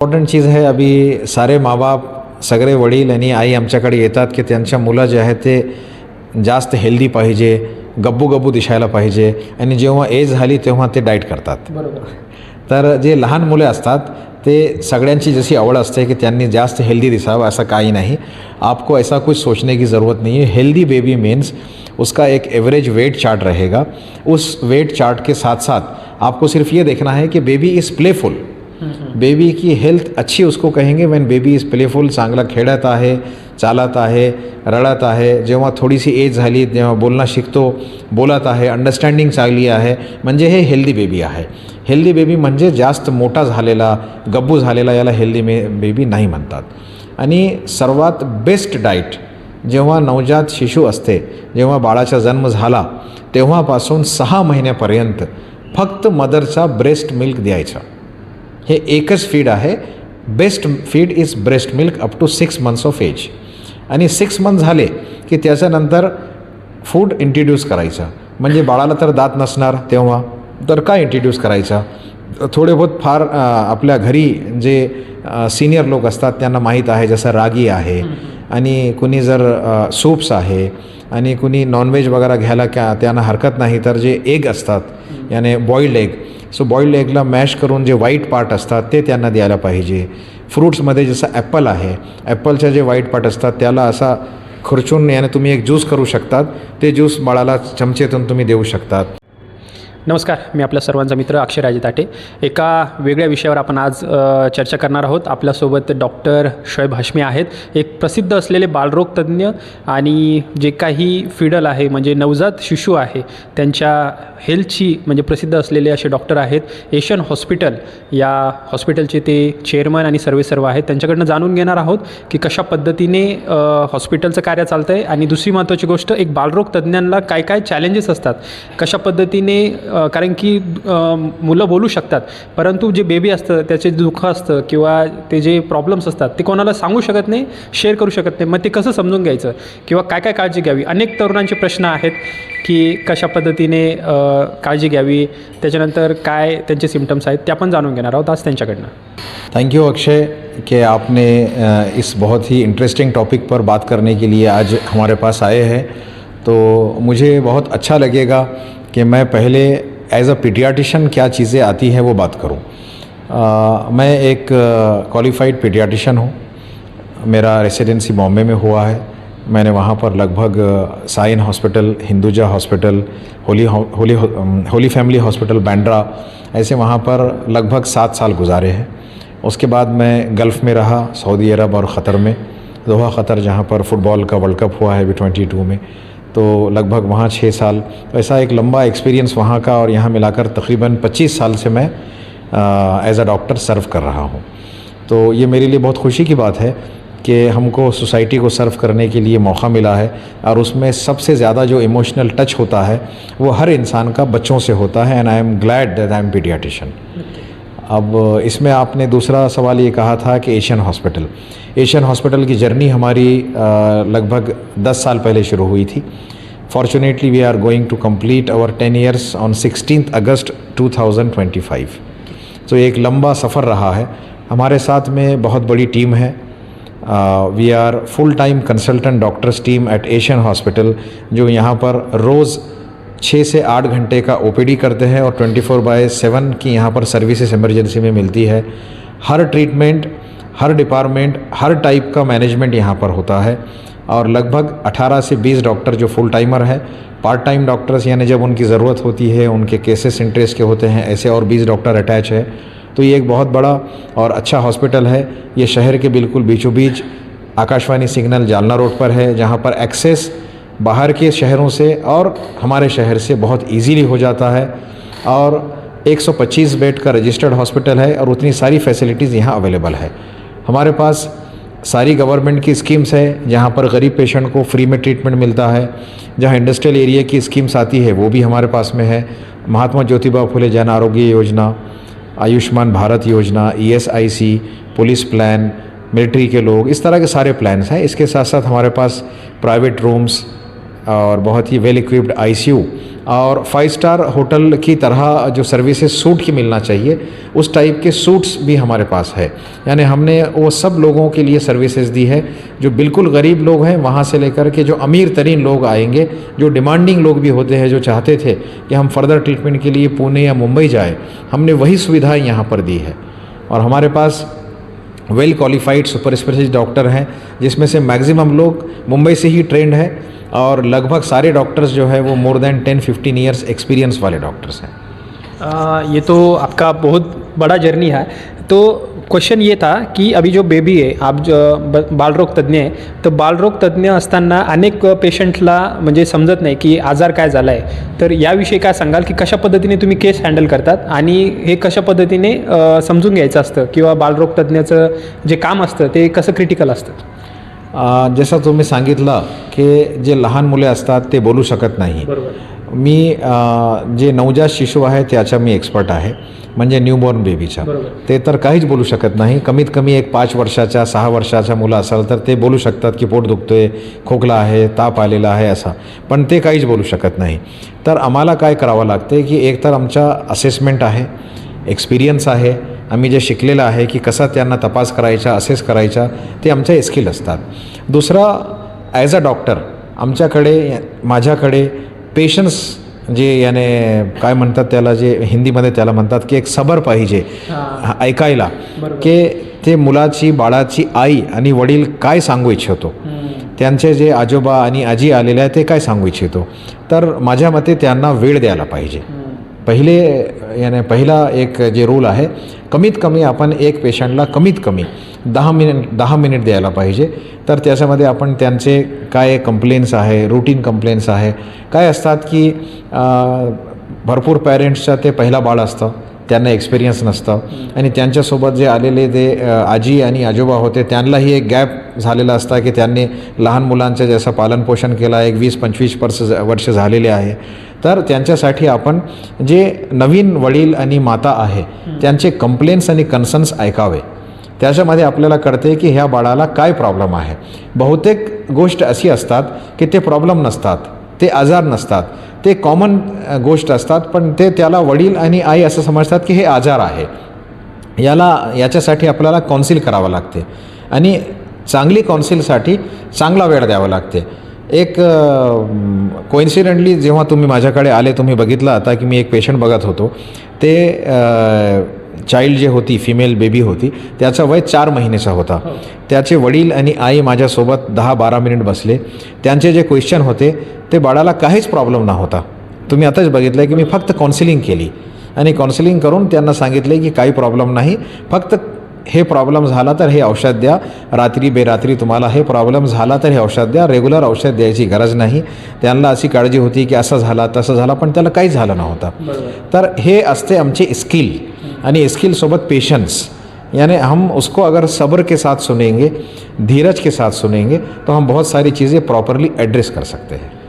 Important चीज़ आहे अभी सारे माबाप सगळे वडील आणि आई आमच्याकडे येतात की त्यांच्या मुलं जे आहे ते जास्त हेल्दी पाहिजे गब्बू गब्बू दिसायला पाहिजे आणि जेव्हा एज झाली तेव्हा ते डाएट करतात. बरोबर. तर जे लहान मुले असतात ते सगळ्यांची जशी आवड असते की त्यांनी जास्त हेल्दी दिसावं असं काही नहीं. आपको ऐसा कुछ सोचने की ज़रूरत नहीं है. हेल्दी बेबी मीन्स उसका एक एवरेज वेट चार्ट रहेगा. उस वेट चार्ट के साथ साथ आपको सिर्फ़ ये देखना है कि बेबी इज़ प्लेफुल बेबी की हेल्थ अच्छी उसको कहेंगे वेन बेबी इज प्लेफुल चांगला खेळत आहे चालत आहे रडत आहे जेव्हा थोडीशी एज झाली तेव्हा बोलणं शिकतो बोलत आहे अंडरस्टँडिंग चांगली आहे म्हणजे हे हेल्दी बेबी आहे. हेल्दी बेबी म्हणजे जास्त मोठा झालेला गब्बू झालेला याला हेल्दी मे बेबी नाही म्हणतात. आणि सर्वात बेस्ट डाईट जेव्हा नवजात शिशू असते जेव्हा बाळाचा जन्म झाला तेव्हापासून सहा महिन्यापर्यंत फक्त मदरचा ब्रेस्ट मिल्क द्यायचा. हे एकच फीड आहे. Best feed is breast milk up to six months of age आणि सिक्स मंथ झाले की त्याच्यानंतर फूड इंट्रोड्यूस करायचा. म्हणजे बाळाला तर दात नसणार तेव्हा तर काय इंट्रोड्यूस करायचा? थोडे बहुत फार आपल्या घरी जे सिनियर लोक असतात त्यांना माहीत आहे जसं रागी आहे आणि कुणी जर सूप्स आहे आणि कुणी नॉनव्हेज वगैरे घ्यायला क्या त्यांना हरकत नाही तर जे एग असतात याने बॉईल्ड एग सो बॉईल्ड एगला मॅश करून जे व्हाईट पार्ट असतात ते त्यांना द्यायला पाहिजे. फ्रूट्समध्ये जसं ॲपल आहे ॲपलच्या जे व्हाईट पार्ट असतात त्याला असा खुर्चून याने तुम्ही एक ज्यूस करू शकतात. ते ज्यूस बाळाला चमचेतून तुम्ही देऊ शकतात. नमस्कार मी आपल्या सर्वांचा मित्र अक्षय राजे एका वेगळ्या विषयावर आपण आज चर्चा करणार आहोत. आपल्यासोबत डॉक्टर शोएब हश्मी आहेत. एक प्रसिद्ध असलेले बालरोग तज्ज्ञ आणि जे काही फिडल आहे म्हणजे नवजात शिशू आहे त्यांच्या हेल्थची म्हणजे प्रसिद्ध असलेले असे डॉक्टर आहेत एशियन हॉस्पिटल. या हॉस्पिटलचे ते चेअरमन आणि सर्वे सर्व आहेत. त्यांच्याकडनं जाणून घेणार आहोत की कशा पद्धतीने हॉस्पिटलचं कार्य चालतं आहे आणि दुसरी महत्त्वाची गोष्ट एक बालरोग तज्ज्ञांना काय काय चॅलेंजेस असतात? कशा पद्धतीने कारण की मुलं बोलू शकतात. परंतु जे बेबी असतं त्याचे दुःख असतं किंवा ते जे प्रॉब्लेम्स असतात ते कोणाला सांगू शकत नाही शेअर करू शकत नाही. मग ते कसं समजून घ्यायचं? किंवा काय काय काळजी घ्यावी? अनेक तरुणांचे प्रश्न आहेत की कशा पद्धतीने काळजी घ्यावी? त्याच्यानंतर काय त्यांचे सिमटम्स आहेत त्या पण जाणून घेणार आहोत आज त्यांच्याकडनं. थैंक यू अक्षय कि आपने इस बहुत ही इंटरेस्टिंग टॉपिक पर बात करने के लिए आज हमारे पास आए हैं। तो मुझे बहुत अच्छा लगेगा कि मैं पहले एज अ पीडियाटिशन क्या चीज़ें आती हैं वो बात करूँ। मैं एक क्वालिफाइड पीडियाटिशन हूँ। मेरा रेसिडेंसी बॉम्बे में हुआ है। मैंने वहाँ पर लगभग Sion hospital, Hinduja hospital, holy holy holy family hospital Bandra ऐसे वहाँ पर लगभग सात साल गुजारे हैं। उसके बाद मैं गल्फ़ में रहा, सऊदी अरब और ख़तर में। दोहा ख़तर जहाँ पर फुटबॉल का वर्ल्ड कप हुआ है अभी ट्वेंटी टू में। तो लगभग वहाँ छः साल। तो ऐसा एक लंबा एक्सपीरियंस वहाँ का और यहाँ मिलाकर तकरीबन पच्चीस साल से मैं एज अ डॉक्टर सर्व कर रहा हूँ। तो ये मेरे लिए बहुत खुशी की बात है कि हमको सोसाइटी को सर्व करने के लिए मौका मिला है और उसमें सबसे ज़्यादा जो इमोशनल टच होता है, वो हर इंसान का बच्चों से होता है and I am glad that I am paediatrician अब इसमें आपने दूसरा सवाल ये कहा था कि एशियन हॉस्पिटल। एशियन हॉस्पिटल की जर्नी हमारी लगभग 10 साल पहले शुरू हुई थी। Fortunately we are going to complete our 10 years on 16th August 2025 तो एक लंबा सफ़र रहा है। हमारे साथ में बहुत बड़ी टीम है। We are full time consultant doctors team at Asian hospital जो यहाँ पर रोज़ छः से आठ घंटे का ओपीडी करते हैं और 24 फोर बाय सेवन की यहाँ पर सर्विसेज़ इमरजेंसी में मिलती है। हर ट्रीटमेंट, हर डिपार्टमेंट, हर टाइप का मैनेजमेंट यहाँ पर होता है और लगभग 18 से 20 डॉक्टर जो फुल टाइमर है, पार्ट टाइम डॉक्टर्स यानी जब उनकी ज़रूरत होती है, उनके केसेस इंटरेस्ट के होते हैं, ऐसे और 20 डॉक्टर अटैच है। तो ये एक बहुत बड़ा और अच्छा हॉस्पिटल है। ये शहर के बिल्कुल बीचों बीच आकाशवाणी सिग्नल जालना रोड पर है, जहाँ पर एक्सेस बाहर के शहरों से और हमारे शहर से बहुत इजीली हो जाता है। और 125 बेड का रजिस्टर्ड हॉस्पिटल है और उतनी सारी फैसिलिटीज़ यहाँ अवेलेबल है। हमारे पास सारी गवर्नमेंट की स्कीम्स है, जहाँ पर गरीब पेशेंट को फ्री में ट्रीटमेंट मिलता है। जहाँ इंडस्ट्रियल एरिया की स्कीम्स आती है, वो भी हमारे पास में है। महात्मा ज्योतिबा फुले जन आरोग्य योजना, आयुष्मान भारत योजना ईएसआईसी पुलिस प्लान मिलिट्री के लोग, इस तरह के सारे प्लान्स हैं। इसके साथ साथ हमारे पास प्राइवेट रूम्स और बहुत ही वेल इक्विप्ड आईसीयू और फाइव स्टार होटल की तरह जो सर्विसेज़ सूट की मिलना चाहिए, उस टाइप के सूट्स भी हमारे पास है। यानी हमने वो सब लोगों के लिए सर्विसेज़ दी है। जो बिल्कुल गरीब लोग हैं, वहाँ से लेकर के जो अमीर तरीन लोग आएँगे, जो डिमांडिंग लोग भी होते हैं, जो चाहते थे कि हम फर्दर ट्रीटमेंट के लिए पुणे या मुंबई जाए, हमने वही सुविधाएँ यहाँ पर दी है। और हमारे pass well qualified super specialist doctor हैं, जिसमें से मैक्सिमम लोग मुंबई से ही ट्रेंड है। और लगभग सारे डॉक्टर्स जो है वो more than ten fifteen years experience वाले डॉक्टर्स हैं। ये तो आपका बहुत बड़ा जर्नी है। तो क्वेश्चन ये था की अभी जो बेबी आहे आप जो ब बालरोग तज्ज्ञ आहे तर बालरोग तज्ज्ञ असताना अनेक पेशंटला म्हणजे समजत नाही की आजार काय झाला आहे तर याविषयी काय सांगाल की कशा पद्धतीने तुम्ही केस हँडल करतात आणि हे कशा पद्धतीने समजून घ्यायचं असतं? किंवा बालरोग तज्ज्ञाचं जे काम असतं ते कसं क्रिटिकल असतं? जसं तुम्ही सांगितलं की जे लहान मुले असतात ते बोलू शकत नाही. मी जे नवजात शिशू आहे त्याचा मी एक्सपर्ट आहे म्हणजे न्यूबॉर्न बेबीचा. ते तर काहीच बोलू शकत नाही. कमीत कमी एक पाच वर्षाच्या सहा वर्षाच्या मुलं असेल तर ते बोलू शकतात की पोट दुखतोय खोकला आहे ताप आलेला आहे असा. पण ते काहीच बोलू शकत नाही. तर आम्हाला काय करावं लागते की एक तर आमचा असेसमेंट आहे एक्सपिरियन्स आहे आम्ही जे शिकलेलं आहे की कसा त्यांना तपास करायचा असेस करायचा ते आमचे स्किल असतात. दुसरं ॲज अ डॉक्टर आमच्याकडे माझ्याकडे पेशन्स जे याने काय म्हणतात त्याला जे हिंदीमध्ये त्याला म्हणतात की एक सबर पाहिजे ऐकायला. की ते मुलाची बाळाची आई आणि वडील काय सांगू इच्छितो? त्यांचे जे आजोबा आणि आजी आलेले आहे ते काय सांगू इच्छितो? तर माझ्या मते त्यांना वेळ द्यायला पाहिजे. पहिले याने पहिला एक जे रूल आहे कमीत कमी आपण एक पेशंटला कमीत कमी दहा मिनिट दहा मिनिट द्यायला पाहिजे. तर त्याच्यामध्ये आपण त्यांचे काय कंप्लेन्स आहे रुटीन कंप्लेन्स आहे काय असतात की भरपूर पॅरेंट्सचा ते पहिला बाळ असतं त्यांना एक्सपिरियन्स नसतं. आणि त्यांच्यासोबत जे आलेले जे आजी आणि आजोबा होते त्यांनाही एक गॅप झालेला असता की त्यांनी लहान मुलांचं जसं पालनपोषण केलं आहे एक वीस पंचवीस वर्ष वर्ष झालेले आहे. तर त्यांच्यासाठी आपण जे नवीन वडील आणि माता आहे त्यांचे कंप्लेन्स आणि कन्सर्न्स ऐकावे. त्याच्यामध्ये आपल्याला कळते की ह्या बाळाला काय प्रॉब्लेम आहे. बहुतेक गोष्ट अशी असतात की ते प्रॉब्लेम नसतात ते आजार नसतात ते कॉमन गोष्ट असतात पण ते त्याला वडील आणि आई असं समजतात की हे आजार आहे. याला याच्यासाठी आपल्याला कॉन्सिल करावं लागते. आणि चांगली कॉन्सिलसाठी चांगला वेळ द्यावा लागते. एक कोइन्सिडेंटली जेव्हा तुम्ही माझ्याकडे आले तुम्ही बघितलं आता की मी एक पेशंट बघत होतो. ते चाइल्ड जे होती फिमेल बेबी होती त्याचा वय चार महिन्याचा होता. त्याचे वडील आणि आई माझ्यासोबत दहा बारा मिनिट बसले. त्यांचे जे क्वेश्चन होते ते बाळाला काहीच प्रॉब्लेम नव्हता. तुम्ही आताच बघितलं की मी फक्त काउन्सिलिंग केली. आणि काउन्सिलिंग करून त्यांना सांगितले की काही प्रॉब्लेम नाही. फक्त हे प्रॉब्लेम झाला तर हे औषध द्या. रात्री बेरात्री तुम्हाला हे प्रॉब्लेम झाला तर हे औषध द्या. रेग्युलर औषध द्यायची गरज नाही. त्यांना अशी काळजी होती की असं झाला तसं झाला पण त्याला काहीच झालं नव्हतं. तर हे असते आमचे स्किल आणि स्किलसोबत पेशन्स यानी हम उसको अगर सब्र के साथ सुनेंगे धीरज के साथ सुनेंगे तो हम बहुत सारी चीज़ें प्रॉपरली एड्रेस कर सकते हैं.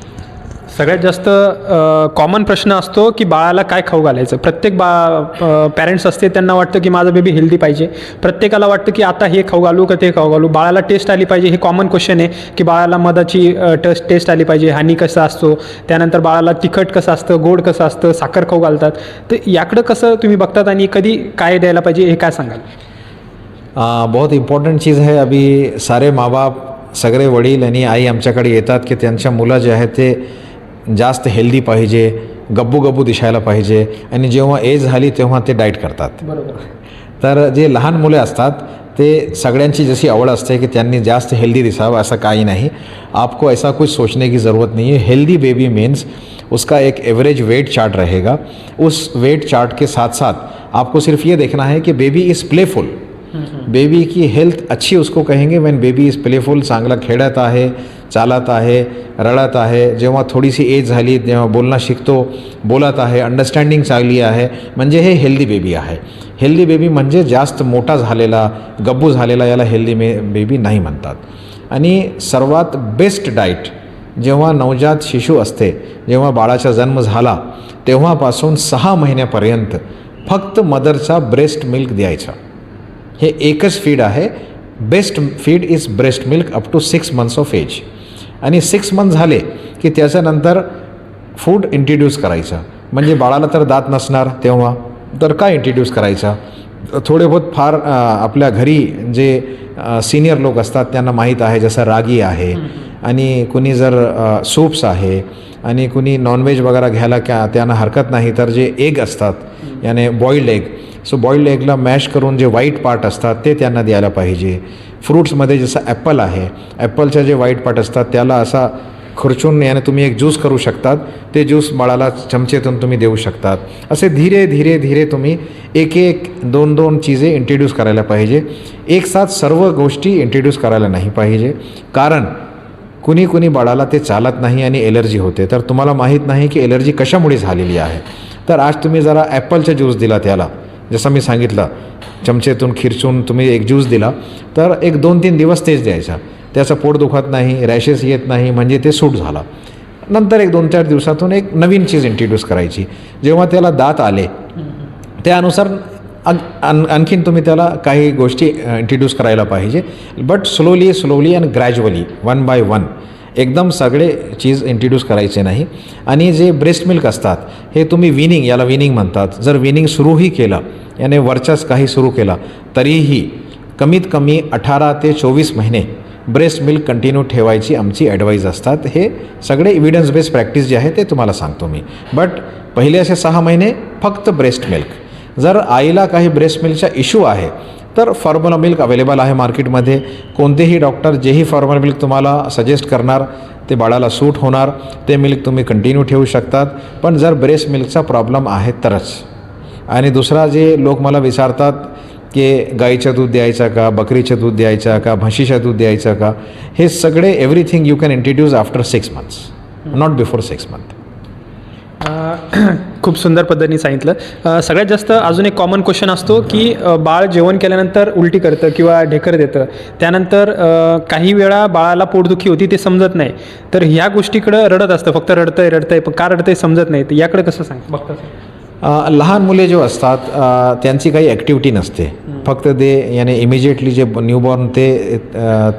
सगळ्यात जास्त कॉमन प्रश्न असतो की बाळाला काय खाऊ घालायचं? प्रत्येक बा पॅरेंट्स असते त्यांना वाटतं की माझं बेबी हेल्दी पाहिजे. प्रत्येकाला वाटतं की आता हे खाऊ घालू का ते खाऊ घालू? बाळाला टेस्ट आली पाहिजे हे कॉमन क्वेश्चन आहे की बाळाला मधाची टेस्ट टेस्ट आली पाहिजे हानी कसा असतो? त्यानंतर बाळाला तिखट कसं असतं गोड कसं असतं साखर खाऊ घालतात. तर याकडं कसं तुम्ही बघतात आणि कधी काय द्यायला पाहिजे हे काय सांगाल? आ, बहुत इम्पॉर्टंट चीज़ है अभी सारे माँ बाप सगळे वडील आणि आई आमच्याकडे येतात की त्यांच्या मुलं जे आहे ते जास्त हेल्दी पाहिजे गब्बू गब्बू दिसायला पाहिजे आणि जेव्हा एज झाली तेव्हा ते डाईट करतात. बरोबर. तर जे लहान मुले असतात ते सगळ्यांची जशी आवड असते की त्यांनी जास्त हेल्दी दिसावं असं काही नाही. आपको ऐसा कुछ सोचने की ज़रूरत नहीं है हेल्दी बेबी मीन्स उसका एक एवरेज वेट चार्ट रहेगा. उस वेट चार्ट के साथ साथ आपको सिर्फ ये देखना है कि बेबी इज़ प्लेफुल बेबी की हेल्थ अच्छी उसको कहेंगे वेन बेबी इज प्लेफुल चांगला खेळत आहे चालत आहे रडत आहे. जेव्हा थोडीशी एज झाली तेव्हा बोलणं शिकतो बोलत आहे अंडरस्टँडिंग चांगली आहे. म्हणजे हे हेल्दी बेबी आहे. हेल्दी बेबी म्हणजे जास्त मोठा झालेला गब्बू झालेला याला हेल्दी मे बेबी नाही म्हणतात. आणि सर्वात बेस्ट डाईट जेव्हा नवजात शिशू असते जेव्हा बाळाचा जन्म झाला तेव्हापासून सहा महिन्यापर्यंत फक्त मदरचा ब्रेस्ट मिल्क द्यायचा. हे एकच फीड आहे. Best feed is breast milk up to six months of age आणि सिक्स मंथ झाले की त्याच्यानंतर फूड इंट्रोड्यूस करायचं. म्हणजे बाळाला तर दात नसणार तेव्हा तर काय इंट्रोड्यूस करायचा? थोडे बहुत फार आपल्या घरी जे सिनियर लोक असतात त्यांना माहीत आहे जसं रागी आहे आणि कुणी जर सूप्स आहे आणि कुणी नॉनव्हेज वगैरे घ्यायला क्या त्यांना हरकत नाही तर जे एग असतात याने बॉईल्ड एग सो बॉईल्ड एगला मॅश करून जे व्हाईट पार्ट असतात ते त्यांना द्यायला पाहिजे. फ्रूट्समध्ये जसं ॲपल आहे ॲपलच्या जे व्हाईट पार्ट असतात त्याला असा खुर्चून याने तुम्ही एक ज्यूस करू शकतात ते ज्यूस बाळाला चमचेतून तुम्ही देऊ शकतात. असे धीरे धीरे धीरे तुम्ही एक एक दोन दोन चीजे इंट्रोड्यूस करायला पाहिजे. एक साथ सर्व गोष्टी इंट्रोड्यूस करायला नाही पाहिजे. कारण कुणी कुणी बाळाला ते चालत नाही आणि एलर्जी होते. तर तुम्हाला माहीत नाही की एलर्जी कशामुळे झालेली आहे. तर आज तुम्ही जरा ॲपलचा ज्यूस दिला त्याला. जसं मी सांगितलं चमचेतून खिरचून तुम्ही एक ज्यूस दिला तर एक दोन तीन दिवस तेच द्यायचा. त्याचं पोट दुखत नाही रॅशेस येत नाही म्हणजे ते सूट झाला. नंतर एक दोन चार दिवसातून एक नवीन चीज इंट्रोड्यूस करायची. जेव्हा त्याला दात आले त्यानुसार अन आणखीन तुम्ही त्याला काही गोष्टी इंट्रोड्यूस करायला पाहिजे. But slowly slowly and gradually one by one एकदम सगळे चीज इंट्रोड्यूस करायचे नाही. आणि जे ब्रेस्ट मिल्क असतात हे तुम्ही विनिंग याला विनिंग म्हणतात. जर विनिंग सुरूही केलं याने वरच्याच काही सुरू केला तरीही कमीत कमी अठरा ते चोवीस महिने ब्रेस्ट मिल्क कंटिन्यू ठेवायची आमची ॲडवाईज असतात. हे सगळे इव्हिडन्स बेस्ड प्रॅक्टिस जे आहे ते तुम्हाला सांगतो मी. बट पहिले असे सहा महिने फक्त ब्रेस्ट मिल्क जर आईला काही ब्रेस्ट मिल्कचा इश्यू आहे तर फॉर्म्युला मिल्क अवेलेबल आहे मार्केटमध्ये कोणतेही डॉक्टर जेही फॉर्म्युला मिल्क तुम्हाला सजेस्ट करणार ते बाळाला सूट होणार ते मिल्क तुम्ही कंटिन्यू ठेवू शकतात. पण जर ब्रेस्ट मिल्कचा प्रॉब्लेम आहे तरच. आणि दुसरा जे लोक मला विचारतात की गाईचं दूध द्यायचं का बकरीचं दूध द्यायचं का म्हशीचं दूध द्यायचं का हे सगळे everything you can introduce after six months not before six month खूप सुंदर पद्धतीने सांगितलं. सगळ्यात जास्त अजून एक कॉमन क्वेश्चन असतो की बाळ जेवण केल्यानंतर उलटी करतं किंवा ढेकर देतं. त्यानंतर काही वेळा बाळाला पोटदुखी होती ते समजत नाही. तर ह्या गोष्टीकडं रडत असतं. फक्त रडतंय रडतंय पण का रडतंय समजत नाही. तर याकडे कसं सांग बघता लहान मुले जो असतात त्यांची काही ॲक्टिव्हिटी नसते. फक्त ते याने इमिजिएटली जे न्यूबॉर्न ते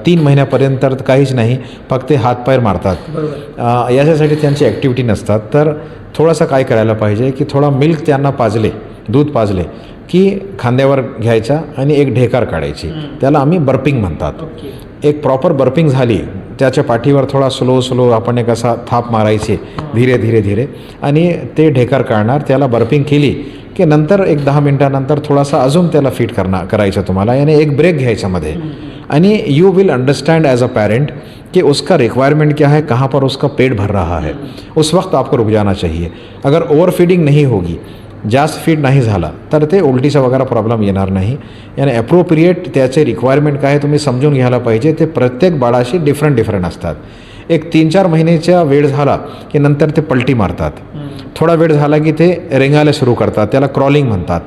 तीन महिन्यापर्यंत तर काहीच नाही फक्त ते हातपाय मारतात. याच्यासाठी त्यांची ॲक्टिव्हिटी नसतात. तर थोडासा काय करायला पाहिजे की थोडा मिल्क त्यांना पाजले दूध पाजले की खांद्यावर घ्यायचा आणि एक ढेकार काढायची. त्याला आम्ही बर्पिंग म्हणतात. एक प्रॉपर बर्पिंग झाली त्याच्या पाठीवर थोडा स्लो स्लो आपण एक असा थाप मारायचे धीरे धीरे धीरे. आणि ते ढेकर काढणार त्याला बर्पिंग केली की नंतर एक दहा मिनटानंतर थोडासा अजून त्याला फिट करणार करायचं तुम्हाला. याने एक ब्रेक घ्यायचा मध्ये. आणि you will understand as a parent कि उसका रिक्वायरमेंट क्या है कहाँ पर उसका पेट भर रहा है. उस वक्त आपको रुक जाना चाहिए. अगर ओवर फीडिंग नहीं होगी जास्त फीड नाही झाला तर ते उलटीचा वगैरे प्रॉब्लेम येणार नाही. याने ॲप्रोप्रिएट त्याचे रिक्वायरमेंट काय आहे तुम्ही समजून घ्यायला पाहिजे ते प्रत्येक बाळाशी डिफरंट डिफरंट असतात. एक तीन चार महिन्याचा वेळ झाला की नंतर ते पलटी मारतात. थोडा वेळ झाला की ते रेंगायला सुरू करतात त्याला क्रॉलिंग म्हणतात.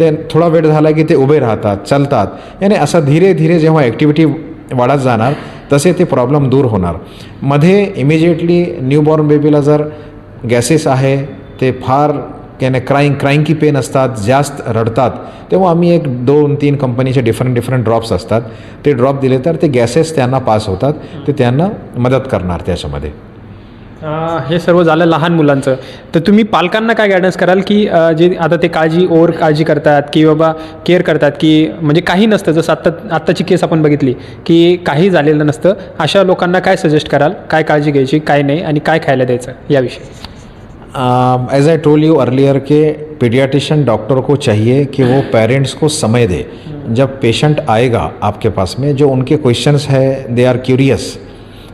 ते थोडा वेळ झाला की ते उभे राहतात चालतात. याने असं धीरे धीरे जेव्हा ॲक्टिव्हिटी वाढत जाणार तसे ते प्रॉब्लेम दूर होणार. मध्ये इमिजिएटली न्यूबॉर्न बेबीला जर गॅसेस आहे ते फार त्याने क्राईंग क्राईंकी पेन असतात जास्त रडतात तेव्हा आम्ही एक दोन तीन कंपनीचे डिफरंट डिफरंट ड्रॉप्स असतात. ते ड्रॉप दिले तर ते गॅसेस त्यांना पास होतात. ते त्यांना मदत करणार त्याच्यामध्ये. हे सर्व झालं लहान मुलांचं. तर तुम्ही पालकांना काय गायडन्स कराल की जे आता ते काळजी ओव्हर काळजी करतात की बाबा केअर करतात की म्हणजे काही नसतं जसं आत्ता आत्ताची केस आपण बघितली की काही झालेलं नसतं अशा लोकांना काय सजेस्ट कराल? काय काळजी घ्यायची काय नाही आणि काय खायला द्यायचं याविषयी? As I told you earlier K paediatrician doctor को चाहिए कि वो पेरेंट्स को समय दे। जब पेशेंट आएगा आपके पास में, जो उनके क्वेश्चंस है दे आर क्यूरियस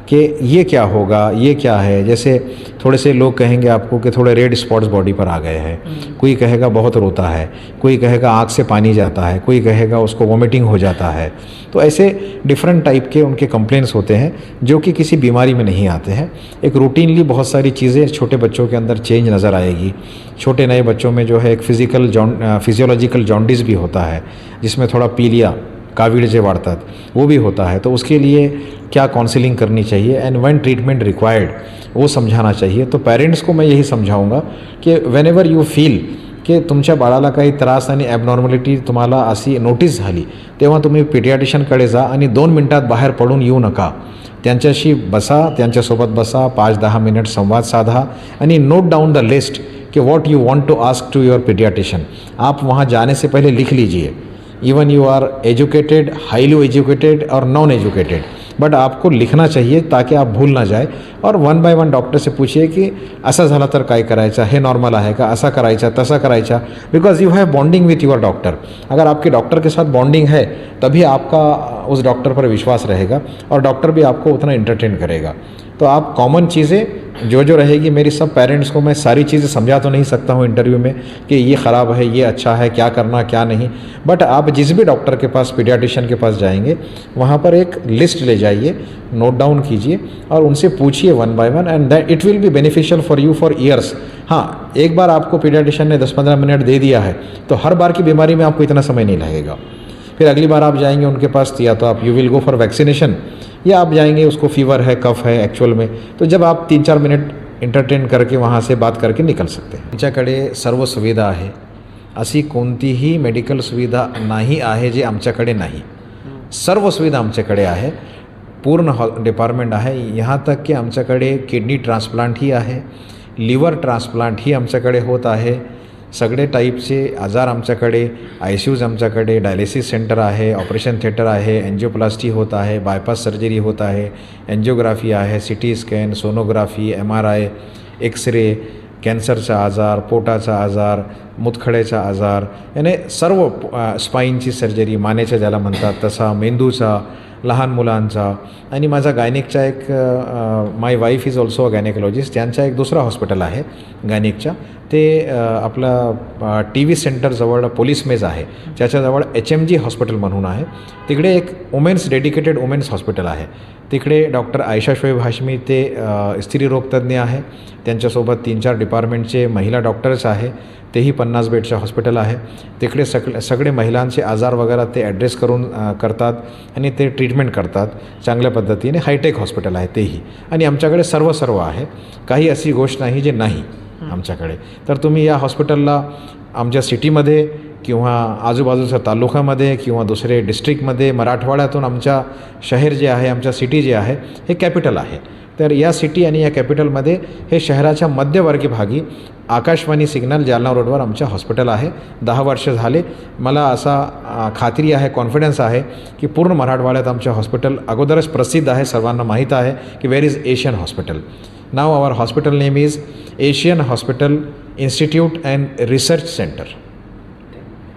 कि ये क्या होगा ये क्या है? जैसे थोड़े से लोग कहेंगे आपको कि थोड़े रेड स्पॉट्स बॉडी पर आ गए हैं। कोई कहेगा बहुत रोता है कोई कहेगा आँख से पानी जाता है कोई कहेगा उसको वॉमिटिंग हो जाता है। तो ऐसे डिफरेंट टाइप के उनके कंप्लेंट्स होते हैं जो कि किसी बीमारी में नहीं आते हैं। एक रूटीनली बहुत सारी चीज़ें छोटे बच्चों के अंदर चेंज नज़र आएगी। छोटे नए बच्चों में जो है एक फ़िज़िकल जॉन फिजियोलॉजिकल जॉन्डिस भी होता है जिसमें थोड़ा पीलिया काविड़ जे वाढ़तात वो भी होता है। तो उसके लिए क्या काउंसलिंग करनी चाहिए? एंड वन ट्रीटमेंट रिक्वायर्ड वो समझाना चाहिए। तो पेरेंट्स को मैं यही समझाऊंगा कि वेन एवर यू फील की तुमच्या बाळाला काही त्रास आणि ॲबनॉर्मॅलिटी तुम्हाला अशी नोटीस झाली तेव्हा तुम्ही पिडियाटिशनकडे जा आणि दोन मिनटात बाहेर पडून येऊ नका. त्यांच्याशी बसा त्यांच्यासोबत बसा पाच दहा मिनिट संवाद साधा आणि नोट डाउन द लिस्ट कि what you want to ask to your paediatrician आप वहाँ जाने से पहले लिख लीजिए। Even you are educated highly educated और नॉन एजुकेटेड बट आपको लिखना चाहिए ताकि आप भूल ना जाए। और वन बाय वन डॉक्टर से पूछिए की असा झालं तर काय करायचं, हे नॉर्मल आहे का? असा करायचा, तसा करायचा। Because you have bonding with your doctor अगर आपके डॉक्टर के साथ बॉन्डिंग है, तभी आपका उस डॉक्टर पर विश्वास रहेगा और डॉक्टर भी आपको उतना इंटरटेन करेगा। तो आप कॉमन चीज़ें जो जो रहेगी, मेरी सब पेरेंट्स को मैं सारी चीज़ें समझा तो नहीं सकता हूँ इंटरव्यू में कि ये ख़राब है, ये अच्छा है, क्या करना, क्या नहीं। बट आप जिस भी डॉक्टर के पास पीडियाटिशियन के पास जाएँगे, वहाँ पर एक लिस्ट ले जाइए नोट डाउन कीजिए और उनसे पूछिए one by one and that it will be beneficial for you for years हाँ एक बार आपको पीडियाटिशियन ने दस पंद्रह मिनट दे दिया है तो हर बार की बीमारी में आपको इतना समय नहीं लगेगा। फिर अगली बार आप जाएँगे उनके पास, या तो आप you will go for vaccination या आप जाएँगे, उसको फीवर है कफ है एक्चुअल में तो जब आप तीन चार मिनट एंटरटेन करके वहाँ से बात करके निकल सकते हैं। आमच्याकडे सर्व सुविधा आहे. अशी कोणतीही मेडिकल सुविधा नाही आहे जे आमच्याकडे नाही. सर्व सुविधा आमच्याकडे आहे. पूर्ण हॉ डिपार्टमेंट आहे. यहाँ तक की आमच्याकडे किडनी ट्रान्सप्लांटही आहे. लिव्हर ट्रान्सप्लांटही आमच्याकडे होत आहे. सगळे टाईपचे आजार आमच्याकडे आय सी यूज आमच्याकडे डायलिसिस सेंटर आहे ऑपरेशन थिएटर आहे एन्जिओप्लास्टी होत आहे बायपास सर्जरी होत आहे एन्जिओग्राफी आहे C T scan sonography M R I X ray कॅन्सरचा आजार पोटाचा आजार मुतखड्याचा आजार याने सर्व स्पाईनची सर्जरी मानेच्या ज्याला म्हणतात तसा मेंदूचा लहान मुलांचा. आणि माझा गायनिकचा एक my wife is also a gynaecologist त्यांचा एक दुसरा हॉस्पिटल आहे गायनिकच्या. ते आपलं टी व्ही सेंटरजवळ पोलीस मेज आहे. त्याच्याजवळ एच एम जी हॉस्पिटल म्हणून आहे. तिकडे एक वुमेन्स डेडिकेटेड वुमेन्स हॉस्पिटल आहे. तिकडे डॉक्टर आयशा शोएब हाशमी ते स्त्री रोगतज्ञ आहे. त्यांच्यासोबत तीन चार डिपार्टमेंटचे महिला डॉक्टर्स आहे तेही पन्नास बेडचं हॉस्पिटल आहे. तिकडे सगळे सगळे महिलांचे आजार वगैरे ते ॲड्रेस करून करतात आणि ते ट्रीटमेंट करतात. चांगल्या पद्धतीने हायटेक हॉस्पिटल आहे तेही. आणि आमच्याकडे सर्व सर्व आहे. काही अशी गोष्ट नाही जे नाही आमच्याकडे. तर तुम्ही या हॉस्पिटलला आमच्या सिटीमध्ये किंवा आजूबाजूच्या तालुक्यामध्ये किंवा दुसरे डिस्ट्रिक्टमध्ये मराठवाड्यातून आमच्या शहर जे आहे आमच्या सिटी जे आहे हे कॅपिटल आहे. तर या सिटी आणि या कॅपिटलमध्ये हे शहराच्या मध्यवर्गी भागी आकाशवाणी सिग्नल जालना रोडवर आमच्या हॉस्पिटल आहे. दहा वर्ष झाले. मला असा खात्री आहे कॉन्फिडन्स आहे की पूर्ण मराठवाड्यात आमच्या हॉस्पिटल अगोदरच प्रसिद्ध आहे. सर्वांना माहीत आहे की where is Asian hospital now our hospital name is Asian hospital institute and research centre